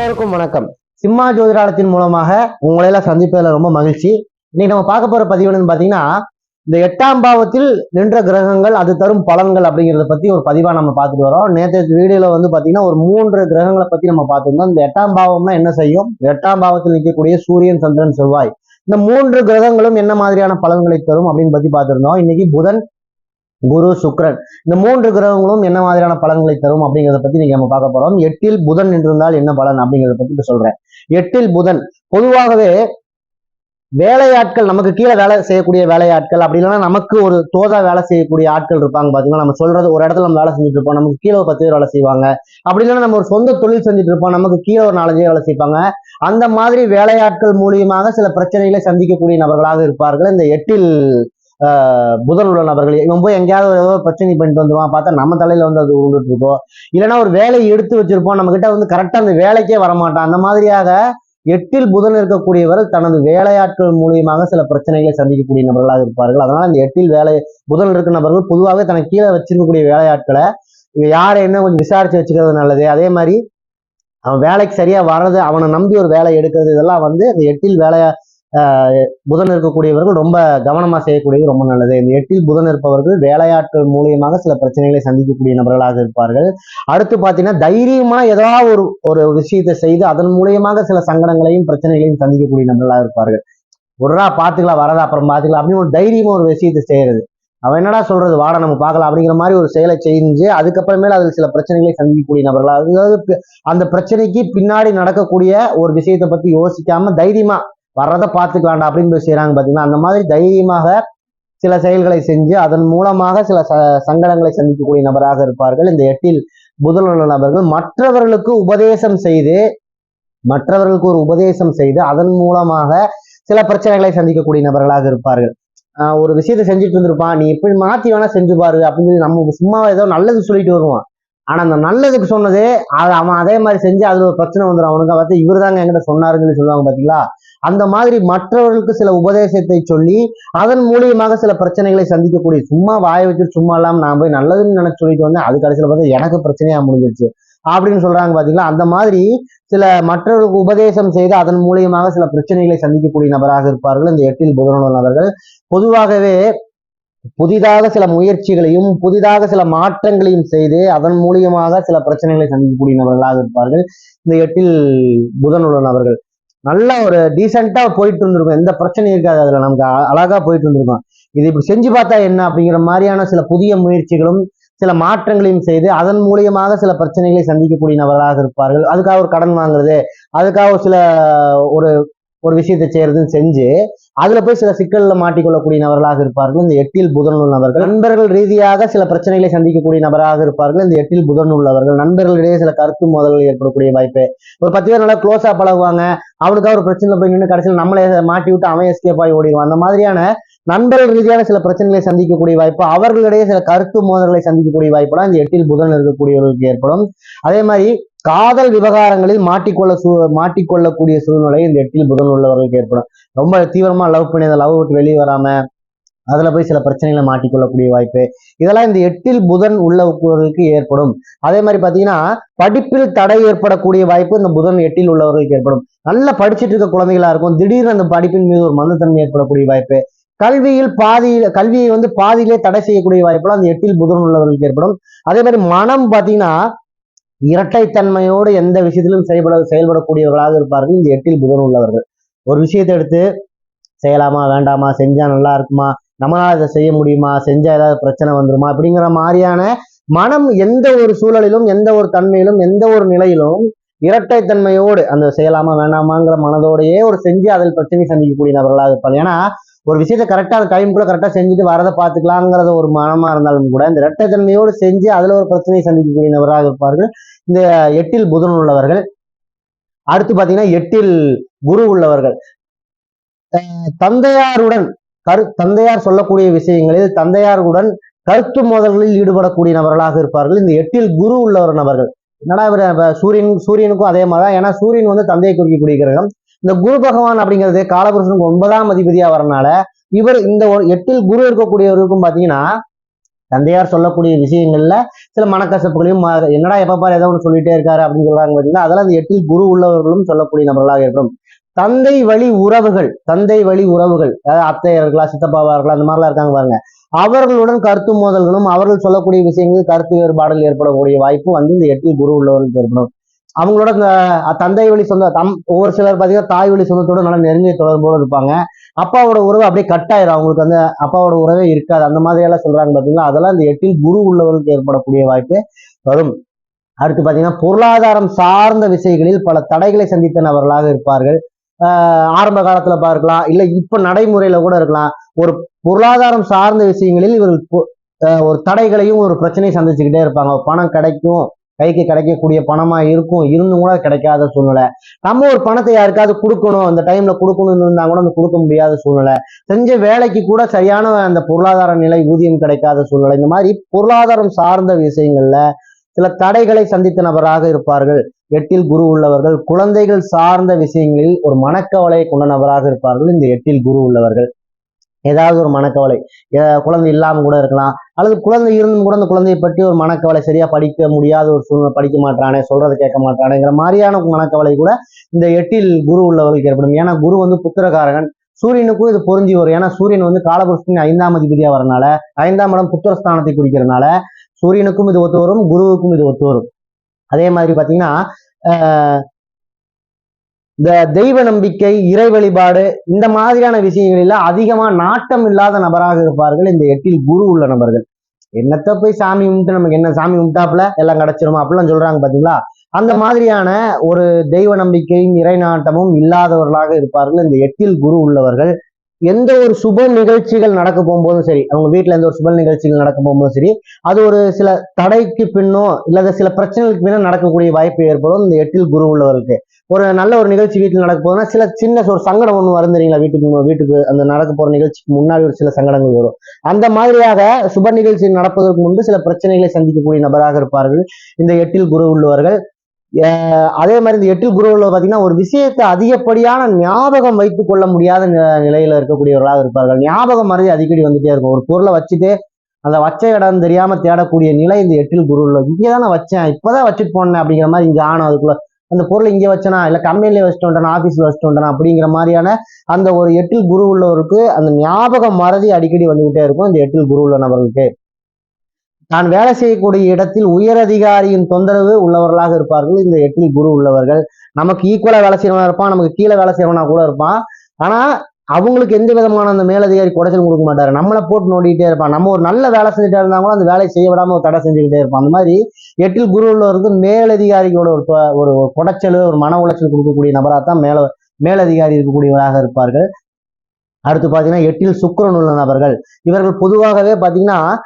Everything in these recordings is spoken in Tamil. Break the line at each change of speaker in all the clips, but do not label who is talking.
எல்லோருக்கும் வணக்கம். சிம்மா ஜோதிடாலத்தின் மூலமாக உங்களையெல்லாம் சந்திப்பதில் ரொம்ப மகிழ்ச்சி. இன்னைக்கு நம்ம பார்க்க போற பதிவு என்னன்னு பார்த்தீங்கன்னா இந்த எட்டாம் பாவத்தில் நின்ற கிரகங்கள் அது தரும் பலன்கள் அப்படிங்கிறத பத்தி ஒரு பதிவா நம்ம பார்த்துட்டு வரோம். நேற்று வீடியோல வந்து பார்த்தீங்கன்னா ஒரு மூன்று கிரகங்களை பத்தி நம்ம பார்த்துருந்தோம். இந்த எட்டாம் பாவம்னா என்ன செய்யும்? எட்டாம் பாவத்தில் நிற்கக்கூடிய சூரியன் சந்திரன் செவ்வாய். இந்த மூன்று கிரகங்களும் என்ன மாதிரியான பலன்களை தரும் அப்படின்னு பத்தி பார்த்திருந்தோம். இன்னைக்கு புதன் குரு சுக்கிரன். இந்த மூன்று கிரகங்களும் என்ன மாதிரியான பலன்களை தரும் அப்படிங்கிறத பத்தி நீங்க நம்ம பார்க்க போறோம். எட்டில் புதன் என்றிருந்தால் என்ன பலன் அப்படிங்கிறத பத்தி இப்ப சொல்றேன். எட்டில் புதன் பொதுவாகவே வேலையாட்கள் நமக்கு கீழே வேலை செய்யக்கூடிய வேலையாட்கள் அப்படி இல்லைன்னா நமக்கு ஒரு தோதா வேலை செய்யக்கூடிய ஆட்கள் இருப்பாங்க பாத்தீங்கன்னா நம்ம சொல்றது ஒரு இடத்துல நம்ம வேலை செஞ்சுட்டு இருப்போம் நமக்கு கீழே ஒரு பத்து பேர் வேலை செய்வாங்க. அப்படி இல்லைன்னா நம்ம ஒரு சொந்த தொழில் செஞ்சுட்டு இருப்போம் நமக்கு கீழே ஒரு நாலஞ்சு வேலை செய்வாங்க. அந்த மாதிரி வேலையாட்கள் மூலியமாக சில பிரச்சனைகளை சந்திக்கக்கூடிய நபர்களாக இருப்பார்கள் இந்த எட்டில் புதன் உள்ள நபர்கள். இவன் போய் எங்கேயாவது ஒரு ஏதோ பிரச்சனை பண்ணிட்டு வந்துருவான். பார்த்தா நம்ம தலையில வந்து அது விழுந்துட்டு இருக்கோம். இல்லைன்னா ஒரு வேலையை எடுத்து வச்சிருப்போம். நம்ம கிட்ட வந்து கரெக்டா அந்த வேலைக்கே வரமாட்டான். அந்த மாதிரியாக எட்டில் புதன் இருக்கக்கூடியவர் தனது வேலையாட்கள் மூலியமாக சில பிரச்சனைகளை சந்திக்கக்கூடிய நபர்களாக இருப்பார்கள். அதனால இந்த எட்டில் வேலை புதன் இருக்கிற நபர்கள் பொதுவாகவே தனக்கு கீழே வச்சிருக்கக்கூடிய வேலையாட்களை யாரை என்ன கொஞ்சம் விசாரிச்சு வச்சுக்கிறது நல்லது. அதே மாதிரி அவன் வேலைக்கு சரியா வர்றது அவனை நம்பி ஒரு வேலை எடுக்கிறது இதெல்லாம் வந்து இந்த எட்டில் வேலையா புதன் இருக்கக்கூடியவர்கள் ரொம்ப கவனமா செய்யக்கூடியது ரொம்ப நல்லது. இந்த எட்டில் புதன் இருப்பவர்கள் வேலையாட்கள் மூலியமாக சில பிரச்சனைகளை சந்திக்கக்கூடிய நபர்களாக இருப்பார்கள். அடுத்து பார்த்தீங்கன்னா தைரியமாக ஏதாவது ஒரு ஒரு விஷயத்தை செய்து அதன் மூலியமாக சில சங்கடங்களையும் பிரச்சனைகளையும் சந்திக்கக்கூடிய நபர்களாக இருப்பார்கள். ஒருடா பார்த்துக்கலாம் வரதா அப்புறம் பார்த்துக்கலாம் அப்படின்னு ஒரு தைரியமாக ஒரு விஷயத்தை செய்யறது. அவன் என்னடா சொல்றது? வாடா நம்ம பார்க்கலாம் அப்படிங்கிற மாதிரி ஒரு செயலை செஞ்சு அதுக்கப்புறமேல அதில் சில பிரச்சனைகளை சந்திக்கக்கூடிய நபர்களாக அதாவது அந்த பிரச்சனைக்கு பின்னாடி நடக்கக்கூடிய ஒரு விஷயத்தை பத்தி யோசிக்காம தைரியமா வர்றதை பார்த்துக்கலாம்டா அப்படின்னு போய் செய்றாங்க பாத்தீங்கன்னா அந்த மாதிரி தைரியமாக சில செயல்களை செஞ்சு அதன் மூலமாக சில ச சங்கடங்களை சந்திக்கக்கூடிய நபராக இருப்பார்கள். இந்த எட்டில் புதனுள்ள நபர்கள் மற்றவர்களுக்கு உபதேசம் செய்து மற்றவர்களுக்கு ஒரு உபதேசம் செய்து அதன் மூலமாக சில பிரச்சனைகளை சந்திக்கக்கூடிய நபர்களாக இருப்பார்கள். ஆஹ் ஒரு விஷயத்தை செஞ்சுட்டு இருந்திருப்பான். நீ இப்படி மாத்தி வேணா செஞ்சு பாரு அப்படின்னு சொல்லி நம்ம சும்மா ஏதோ நல்லது சொல்லிட்டு வருவான். ஆனா அந்த நல்லதுக்கு சொன்னதே அது அவன் அதே மாதிரி செஞ்சு அதுல ஒரு பிரச்சனை வந்துடும் அவனுக்கு பார்த்து இவர் தாங்க என்கிட்ட சொன்னாருங்கன்னு சொல்லுவாங்க பாத்தீங்களா? அந்த மாதிரி மற்றவர்களுக்கு சில உபதேசத்தை சொல்லி அதன் மூலியமாக சில பிரச்சனைகளை சந்திக்கக்கூடிய சும்மா வாய வச்சு சும்மா இல்லாம நான் போய் நல்லதுன்னு நினைச்சு சொல்லிட்டு வந்தேன் அது கடைசியில் பார்த்தா எனக்கு பிரச்சனையா முடிஞ்சிருச்சு. அப்படின்னு சொல்றாங்க பாத்தீங்களா? அந்த மாதிரி சில மற்றவர்களுக்கு உபதேசம் செய்து அதன் மூலியமாக சில பிரச்சனைகளை சந்திக்கக்கூடிய நபராக இருப்பார்கள். இந்த எட்டில் புதனுள்ள நபர்கள். பொதுவாகவே புதிதாக சில முயற்சிகளையும் புதிதாக சில மாற்றங்களையும் செய்து அதன் மூலியமாக சில பிரச்சனைகளை சந்திக்கக்கூடிய நபர்களாக இருப்பார்கள். இந்த எட்டில் புதன் நபர்கள். நல்ல ஒரு டீசெண்டா போயிட்டு இருந்திருக்கும். எந்த பிரச்சனையும் இருக்காது அதுல. நமக்கு அழகா போயிட்டு இருந்திருக்கும். இது இப்படி செஞ்சு பார்த்தா என்ன அப்படிங்கிற மாதிரியான சில புதிய முயற்சிகளும் சில மாற்றங்களையும் செய்து அதன் மூலியமாக சில பிரச்சனைகளை சந்திக்கக்கூடிய நபர்களாக இருப்பார்கள். அதுக்காக ஒரு கடன் வாங்குறது அதுக்காக ஒரு சில ஒரு ஒரு விஷயத்தை செய்யறதுன்னு செஞ்சு அதுல போய் சில சிக்கல்ல மாட்டிக்கொள்ளக்கூடிய நபர்களாக இருப்பார்கள். இந்த எட்டில் புதன் உள்ளவர்கள் நண்பர்கள் ரீதியாக சில பிரச்சனைகளை சந்திக்கக்கூடிய நபராக இருப்பார்கள். இந்த எட்டில் புதன் உள்ளவர்கள் நண்பர்களிடையே சில கருத்து மோதல்கள் ஏற்படக்கூடிய வாய்ப்பு. ஒரு பத்து பேர் நல்லா க்ளோஸா பழகுவாங்க. அவனுக்காக ஒரு பிரச்சனை போய் நின்று கடைசியில் நம்மளே மாட்டி விட்டு அவன் எஸ்கேப் ஆகி ஓடிடுவான். அந்த மாதிரியான நண்பர்கள் ரீதியான சில பிரச்சனைகளை சந்திக்கக்கூடிய வாய்ப்பு அவர்களிடையே சில கருத்து மோதல்களை சந்திக்கக்கூடிய வாய்ப்புலாம் இந்த எட்டில் புதன் இருக்கக்கூடியவர்களுக்கு ஏற்படும். அதே மாதிரி காதல் விவகாரங்களில் மாட்டிக்கொள்ள சூ மாட்டிக்கொள்ளக்கூடிய சூழ்நிலை இந்த எட்டில் புதன் உள்ளவர்களுக்கு ஏற்படும். ரொம்ப தீவிரமா லவ் பண்ணி அந்த லவ் விட்டு வெளியே வராம அதுல போய் சில பிரச்சனைகளை மாட்டிக்கொள்ளக்கூடிய வாய்ப்பு. இதெல்லாம் இந்த எட்டில் புதன் உள்ளவர்களுக்கு ஏற்படும். அதே மாதிரி பாத்தீங்கன்னா படிப்பில் தடை ஏற்படக்கூடிய வாய்ப்பு இந்த புதன் எட்டில் உள்ளவர்களுக்கு ஏற்படும். நல்லா படிச்சுட்டு இருக்க குழந்தைகளா இருக்கும். திடீர்னு அந்த படிப்பின் மீது ஒரு மந்தத்தன்மை ஏற்படக்கூடிய வாய்ப்பு. கல்வியில் பாதியில் கல்வியை வந்து பாதியிலே தடை செய்யக்கூடிய வாய்ப்புகள் அந்த எட்டில் புதன் உள்ளவர்களுக்கு ஏற்படும். அதே மாதிரி மனம் பாத்தீங்கன்னா இரட்டைத்தன்மையோடு எந்த விஷயத்திலும் செயல்பட செயல்படக்கூடியவர்களாக இருப்பார்கள் இந்த எட்டில் புதன் உள்ளவர்கள். ஒரு விஷயத்தை எடுத்து செய்யலாமா வேண்டாமா செஞ்சா நல்லா இருக்குமா நம்மளால இதை செய்ய முடியுமா செஞ்சா ஏதாவது பிரச்சனை வந்துருமா அப்படிங்கிற மாதிரியான மனம் எந்த ஒரு சூழலிலும் எந்த ஒரு தன்மையிலும் எந்த ஒரு நிலையிலும் இரட்டைத்தன்மையோடு அந்த செய்யலாமா வேண்டாமாங்கிற மனதோடையே ஒரு செஞ்சு அதில் பிரச்சனை சந்திக்கக்கூடிய நபர்களாக இருப்பாங்க ஏன்னா ஒரு விஷயத்தை கரெக்டாக அந்த டைம்குள்ள கரெக்டாக செஞ்சுட்டு வரதை பார்த்துக்கலாங்கிறத ஒரு மனமா இருந்தாலும் கூட இந்த இரட்டைத்தன்மையோடு செஞ்சு அதுல ஒரு பிரச்சனையை சந்திக்கக்கூடிய நபராக இருப்பார்கள். இந்த எட்டில் புதன் உள்ளவர்கள் அடுத்து பாத்தீங்கன்னா எட்டில் குரு உள்ளவர்கள். தந்தையாருடன் கரு தந்தையார் சொல்லக்கூடிய விஷயங்களில் தந்தையாருடன் கருத்து மோதல்களில் ஈடுபடக்கூடிய நபர்களாக இருப்பார்கள். இந்த எட்டில் குரு உள்ளவர் நபர்கள். என்னடா இவர் சூரியன் சூரியனுக்கும் அதே மாதிரி தான் ஏன்னா சூரியன் வந்து தந்தையை குறிக்கக்கூடிய கிரகம். இந்த குரு பகவான் அப்படிங்கிறது காலபுருஷனுக்கு ஒன்பதாம் அதிபதியா வரனால இவர் இந்த எட்டில் குரு இருக்கக்கூடியவருக்கும் பாத்தீங்கன்னா தந்தையார் சொல்லக்கூடிய விஷயங்கள்ல சில மனக்கசப்புகளையும் என்னடா எப்ப பாரு ஏதோ ஒன்று சொல்லிட்டே இருக்காரு அப்படின்னு சொல்றாங்க பார்த்தீங்கன்னா அதெல்லாம் அந்த எட்டில் குரு உள்ளவர்களும் சொல்லக்கூடிய நபர்களாக இருக்கும். தந்தை வழி உறவுகள் தந்தை வழி உறவுகள் அதாவது அத்தையா இருக்கலாம் சித்தப்பாவா இருக்கலாம் அந்த மாதிரிலாம் இருக்காங்க பாருங்க. அவர்களுடன் கருத்து மோதல்களும் அவர்கள் சொல்லக்கூடிய விஷயங்கள் கருத்து வேறுபாடுகள் ஏற்படக்கூடிய வாய்ப்பு வந்து இந்த எட்டில் குரு உள்ளவர்களுக்கு ஏற்படும். அவங்களோட இந்த தந்தை வழி சொந்த தம் ஒவ்வொரு சிலர் பார்த்தீங்கன்னா தாய் வழி சொந்தத்தோட நல்லா நெருங்கிய தொடர்போடு இருப்பாங்க. அப்பாவோட உறவு அப்படியே கட் ஆயிரும். அவங்களுக்கு வந்து அப்பாவோட உறவே இருக்காது. அந்த மாதிரி எல்லாம் சொல்றாங்க பாத்தீங்களா? அதெல்லாம் இந்த எட்டில் குரு உள்ளவர்களுக்கு ஏற்படக்கூடிய வாய்ப்பு வரும். அடுத்து பாத்தீங்கன்னா பொருளாதாரம் சார்ந்த விஷயங்களில் பல தடைகளை சந்தித்த நபர்களாக இருப்பார்கள். ஆஹ் ஆரம்ப காலத்துல பார்க்கலாம். இல்ல இப்ப நடைமுறையில கூட இருக்கலாம். ஒரு பொருளாதாரம் சார்ந்த விஷயங்களில் இவர்கள் ஆஹ் ஒரு தடைகளையும் ஒரு பிரச்சனையும் சந்திச்சுக்கிட்டே இருப்பாங்க. பணம் கிடைக்கும். கைக்கு கிடைக்கக்கூடிய பணமா இருக்கும் இருந்தும் கூட கிடைக்காத சூழ்நிலை. நம்ம ஒரு பணத்தை யாருக்காவது கொடுக்கணும் அந்த டைம்ல கொடுக்கணும்னு இருந்தா கூட அந்த கொடுக்க முடியாத சூழ்நிலை. செஞ்ச வேலைக்கு கூட சரியான அந்த பொருளாதார நிலை ஊதியம் கிடைக்காத சூழ்நிலை. இந்த மாதிரி பொருளாதாரம் சார்ந்த விஷயங்கள்ல சில தடைகளை சந்தித்த நபராக இருப்பார்கள். எட்டில் குரு உள்ளவர்கள். குழந்தைகள் சார்ந்த விஷயங்களில் ஒரு மனக்கவலையை கொண்ட நபராக இருப்பார்கள். இந்த எட்டில் குரு உள்ளவர்கள். ஏதாவது ஒரு மனக்கவலை. ஏ- குழந்தை இல்லாமல் கூட இருக்கலாம். அல்லது குழந்தை இருந்தும் கூட அந்த குழந்தையை பற்றி ஒரு மனக்கவலை சரியா படிக்க முடியாத ஒரு சூழ்நிலை படிக்க மாட்டானே சொல்றதை கேட்க மாட்டானேங்கிற மாதிரியான மனக்கவலை கூட இந்த எட்டில் குரு உள்ளவர்களுக்கு ஏற்படும். ஏன்னா குரு வந்து புத்திரகாரகன் சூரியனுக்கும் இது பொருந்தி வரும். ஏன்னா சூரியன் வந்து காலபுருஷன் ஐந்தாம் அதிபதியாக வரனால ஐந்தாம் இடம் புத்திரஸ்தானத்தை குறிக்கிறனால சூரியனுக்கும் இது ஒத்து வரும் குருவுக்கும் இது ஒத்து வரும். அதே மாதிரி பார்த்தீங்கன்னா இந்த தெய்வ நம்பிக்கை இறை வழிபாடு இந்த மாதிரியான விஷயங்களில் அதிகமாக நாட்டம் இல்லாத நபராக இருப்பார்கள் இந்த எட்டில் குரு உள்ள நபர்கள். என்னத்த போய் சாமி கும்பிட்டு நமக்கு என்ன சாமி கும்பிட்டாப்புல? எல்லாம் கிடைச்சிருமா? அப்படிலாம் சொல்றாங்க பாத்தீங்களா? அந்த மாதிரியான ஒரு தெய்வ நம்பிக்கையும் இறை நாட்டமும் இல்லாதவர்களாக இருப்பார்கள் இந்த எட்டில் குரு உள்ளவர்கள். எந்த ஒரு சுப நிகழ்ச்சிகள் நடக்க போகும்போதும் சரி அவங்க வீட்டுல எந்த ஒரு சுப நிகழ்ச்சிகள் நடக்க போகும்போதும் சரி அது ஒரு சில தடைக்கு பின்னோ இல்லாத சில பிரச்சனைகளுக்கு பின்னோ நடக்கக்கூடிய வாய்ப்பு ஏற்படும். இந்த எட்டில் குரு உள்ளவர்களுக்கு ஒரு நல்ல ஒரு நிகழ்ச்சி வீட்டில் நடக்க போகுதுன்னா சில சின்ன ஒரு சங்கடம் ஒன்று வருந்துறீங்களா வீட்டுக்கு வீட்டுக்கு அந்த நடக்க போற நிகழ்ச்சிக்கு முன்னாடி ஒரு சில சங்கடங்கள் வரும். அந்த மாதிரியாக சுப நிகழ்ச்சி நடப்பதற்கு முன்பு சில பிரச்சனைகளை சந்திக்கக்கூடிய நபராக இருப்பார்கள். இந்த எட்டில் குரு உள்ளவர்கள். அதே மாதிரி இந்த எட்டில் குருவில் பார்த்தீங்கன்னா ஒரு விஷயத்தை அதிகப்படியான ஞாபகம் வைத்து கொள்ள முடியாத நி- நிலையில இருக்கக்கூடியவர்களாக இருப்பார்கள். ஞாபகம் மறதி அடிக்கடி வந்துட்டே இருக்கும். ஒரு பொருளை வச்சுட்டு அந்த வச்ச இடம் தெரியாம தேடக்கூடிய நிலை இந்த எட்டில் குருவில் இங்கே தான் வச்சேன். இப்போதான் வச்சுட்டு போனேன் அப்படிங்கிற மாதிரி இங்கே ஆணும் அதுக்குள்ள. அந்த பொருள் இங்கே வச்சனா இல்லை கம்பெனில வச்சுட்டு வந்துட்டேனா ஆஃபீஸில் வச்சுட்டு வந்துட்டேனா அப்படிங்கிற மாதிரியான அந்த ஒரு எட்டில் குரு உள்ளவருக்கு அந்த ஞாபகம் மறதி அடிக்கடி வந்துகிட்டே இருக்கும் இந்த எட்டில் குரு உள்ள நபர்களுக்கு. தான் வேலை செய்யக்கூடிய இடத்தில் உயரதிகாரியின் தொந்தரவு உள்ளவர்களாக இருப்பார்கள். இந்த எட்டில் குரு உள்ளவர்கள். நமக்கு ஈக்குவலா வேலை செய்யறவனா இருப்பான் நமக்கு கீழே வேலை செய்யறவனா கூட இருப்பான். ஆனா அவங்களுக்கு எந்த விதமான அந்த மேலதிகாரி குடைச்சல் கொடுக்க மாட்டாரு. நம்மளை போட்டு நோண்டிகிட்டே இருப்பான். நம்ம ஒரு நல்ல வேலை செஞ்சுட்டா இருந்தா கூட அந்த வேலையை செய்ய விடாம ஒரு தடை செஞ்சுக்கிட்டே இருப்பான். அந்த மாதிரி எட்டில் குரு உள்ளவருக்கு மேலதிகாரிகளோட ஒரு தொ- ஒரு குடைச்சல் ஒரு மன உளைச்சல் கொடுக்கக்கூடிய நபராக தான் மேல மேலதிகாரி இருக்கக்கூடியவராக இருப்பார்கள். அடுத்து பாத்தீங்கன்னா எட்டில் சுக்கரன் உள்ள நபர்கள். இவர்கள் பொதுவாகவே பாத்தீங்கன்னா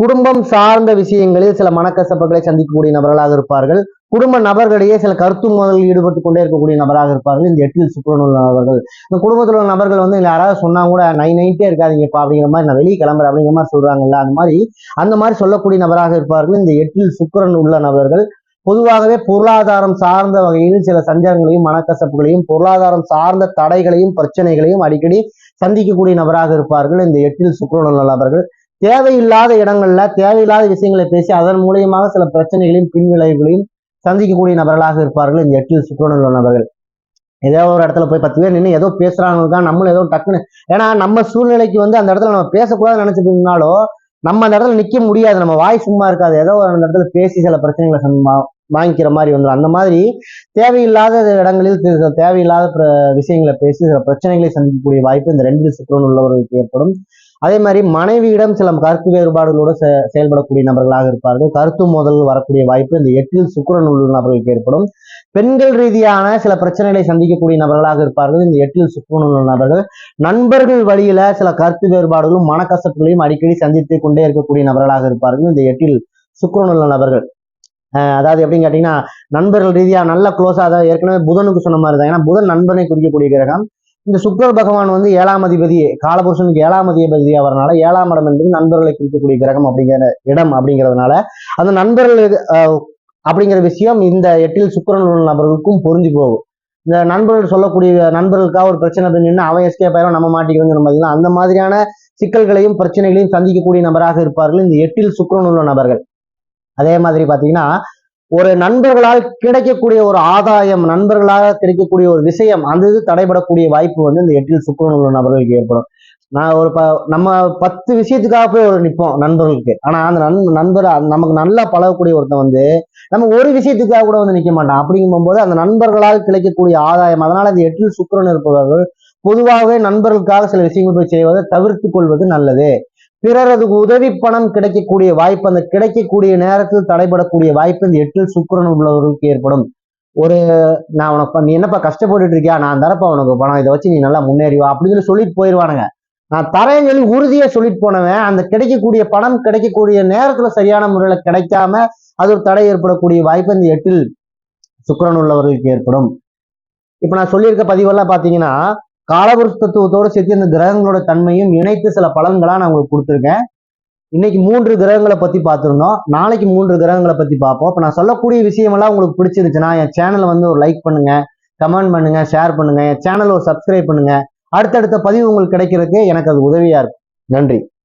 குடும்பம் சார்ந்த விஷயங்களில் சில மனக்கசப்புகளை சந்திக்கக்கூடிய நபர்களாக இருப்பார்கள். குடும்ப நபர்களிடையே சில கருத்து முதலில் ஈடுபட்டு கொண்டே இருக்கக்கூடிய நபராக இருப்பார்கள். இந்த எட்டில் சுக்கிரன் நபர்கள். இந்த குடும்பத்தில் உள்ள நபர்கள் வந்து யாராவது சொன்னா கூட நை நைட்டே இருக்காதிங்கப்பா அப்படிங்கிற மாதிரி நான் வெளியே கிளம்புற அப்படிங்கிற மாதிரி சொல்றாங்கல்ல அந்த மாதிரி அந்த மாதிரி சொல்லக்கூடிய நபராக இருப்பார்கள். இந்த எட்டில் சுக்கரன் உள்ள நபர்கள். பொதுவாகவே பொருளாதாரம் சார்ந்த வகையில் சில சஞ்சலங்களையும் மனக்கசப்புகளையும் பொருளாதாரம் சார்ந்த தடைகளையும் பிரச்சனைகளையும் அடிக்கடி சந்திக்கக்கூடிய நபராக இருப்பார்கள். இந்த எட்டில் சுக்கிரன் உள்ள நபர்கள். தேவையில்லாத இடங்கள்ல தேவையில்லாத விஷயங்களை பேசி அதன் மூலியமாக சில பிரச்சனைகளையும் பின்விளைவுகளையும் சந்திக்கக்கூடிய நபர்களாக இருப்பார்கள் இந்த எட்டில் சுற்றுலா உள்ள நபர்கள். ஏதோ ஒரு இடத்துல போய் பத்து பேர் நின்று ஏதோ பேசுறாங்க தான் நம்மளும் ஏதோ டக்குன்னு ஏன்னா நம்ம சூழ்நிலைக்கு வந்து அந்த இடத்துல நம்ம பேசக்கூடாதுன்னு நினைச்சிட்டு இருந்தாலும் நம்ம அந்த இடத்துல நிக்க முடியாது. நம்ம வாய் சும்மா இருக்காது. ஏதோ ஒரு அந்த இடத்துல பேசி சில பிரச்சனைகளை வாங்கிக்கிற மாதிரி வந்துடும் அந்த மாதிரி தேவையில்லாத இடங்களில் தேவையில்லாத பிர- விஷயங்களை பேசி சில பிரச்சனைகளை சந்திக்கக்கூடிய வாய்ப்பு இந்த ரெண்டு சுற்றுலா உள்ளவர்களுக்கு ஏற்படும். அதே மாதிரி மனைவியிடம் சில கருத்து வேறுபாடுகளோடு செ- செயல்படக்கூடிய நபர்களாக இருப்பார்கள். கருத்து மோதல் வரக்கூடிய வாய்ப்பு இந்த எட்டில் சுக்கரன் உள்ள நபர்களுக்கு ஏற்படும். பெண்கள் ரீதியான சில பிரச்சனைகளை சந்திக்கக்கூடிய நபர்களாக இருப்பார்கள். இந்த எட்டில் சுக்கரன் உள்ள நபர்கள் நண்பர்கள் வழியில சில கருத்து வேறுபாடுகளும் மனக்கசப்புகளையும் அடிக்கடி சந்தித்து கொண்டே இருக்கக்கூடிய நபர்களாக இருப்பார்கள். இந்த எட்டில் சுக்கரன் உள்ள நபர்கள். அதாவது எப்படின்னு கேட்டீங்கன்னா நண்பர்கள் ரீதியா நல்ல க்ளோஸாக அதாவது ஏற்கனவே புதனுக்கு சொன்ன மாதிரி தான் ஏன்னா புதன் நண்பனை குறிக்கக்கூடிய கிரகம். இந்த சுக்கர பகவான் வந்து ஏழாம் அதிபதி காலபுருஷனுக்கு ஏழாம் அதிபதி வரனால ஏழாம் இடம் என்பது நண்பர்களை குறிக்கக்கூடிய கிரகம் அப்படிங்கிற இடம் அப்படிங்கிறதுனால அந்த நண்பர்கள் அப்படிங்கிற விஷயம் இந்த எட்டில் சுக்கரன் உள்ள நபர்களுக்கும் பொருந்தி போகும். இந்த நண்பர்கள் சொல்லக்கூடிய நண்பர்களுக்காக ஒரு பிரச்சனை அப்படின்னு அவன் எஸ்கேப் ஆயிரும் நம்ம மாட்டிக்கிறோங்கிற மாதிரிலாம். அந்த மாதிரியான சிக்கல்களையும் பிரச்சனைகளையும் சந்திக்கக்கூடிய நபராக இருப்பார்கள் இந்த எட்டில் சுக்கரன் உள்ள நபர்கள். அதே மாதிரி பாத்தீங்கன்னா ஒரு நண்பர்களால் கிடைக்கக்கூடிய ஒரு ஆதாயம் நண்பர்களால் கிடைக்கக்கூடிய ஒரு விஷயம் அந்த இது தடைபடக்கூடிய வாய்ப்பு வந்து இந்த எட்டில் சுக்கரன் உள்ள நபர்களுக்கு ஏற்படும். நான் ஒரு ப நம்ம பத்து விஷயத்துக்காக போய் ஒரு நிற்போம் நண்பர்களுக்கு. ஆனா அந்த நண் நண்பர் நமக்கு நல்லா பழகக்கூடிய ஒருத்தன் வந்து நம்ம ஒரு விஷயத்துக்காக கூட வந்து நிற்க மாட்டான். அப்படிங்கும்போது அந்த நண்பர்களால் கிடைக்கக்கூடிய ஆதாயம் அதனால இந்த எட்டில் சுக்கரன் இருப்பவர்கள் பொதுவாகவே நண்பர்களுக்காக சில விஷயங்கள் போய் செய்வதை தவிர்த்து கொள்வது நல்லது. பிறரது உதவி பணம் கிடைக்கக்கூடிய வாய்ப்பு அந்த கிடைக்கக்கூடிய நேரத்தில் தடைபடக்கூடிய வாய்ப்பு இந்த எட்டில் சுக்கரன் உள்ளவர்களுக்கு ஏற்படும். ஒரு நான் உனக்கு நீ என்னப்பா கஷ்டப்பட்டுட்டு இருக்கியா? நான் தரப்பா உனக்கு பணம் இதை வச்சு நீ நல்லா முன்னேறி வா அப்படின்னு சொல்லி சொல்லிட்டு போயிடுவானுங்க நான் தரேன் சொல்லி உறுதியா சொல்லிட்டு போனவன் அந்த கிடைக்கக்கூடிய பணம் கிடைக்கக்கூடிய நேரத்துல சரியான முறையில கிடைக்காம அது ஒரு தடை ஏற்படக்கூடிய வாய்ப்பு இந்த எட்டில் சுக்கரன் உள்ளவர்களுக்கு ஏற்படும். இப்ப நான் சொல்லியிருக்க பதிவெல்லாம் பாத்தீங்கன்னா காலபுருஷ தத்துவத்தோடு சேர்த்து இந்த கிரகங்களோட தன்மையும் இணைத்து சில பலன்களாக நான் உங்களுக்கு கொடுத்துருக்கேன். இன்னைக்கு மூன்று கிரகங்களை பத்தி பார்த்துருந்தோம். நாளைக்கு மூன்று கிரகங்களை பத்தி பார்ப்போம். இப்போ நான் சொல்லக்கூடிய விஷயமெல்லாம் உங்களுக்கு பிடிச்சிருச்சுன்னா என் சேனலை வந்து ஒரு லைக் பண்ணுங்க கமெண்ட் பண்ணுங்க ஷேர் பண்ணுங்க என் சேனலை ஒரு சப்ஸ்கிரைப் பண்ணுங்க. அடுத்தடுத்த பதிவு உங்களுக்கு கிடைக்கிறதுக்கு எனக்கு அது உதவியா இருக்கும். நன்றி.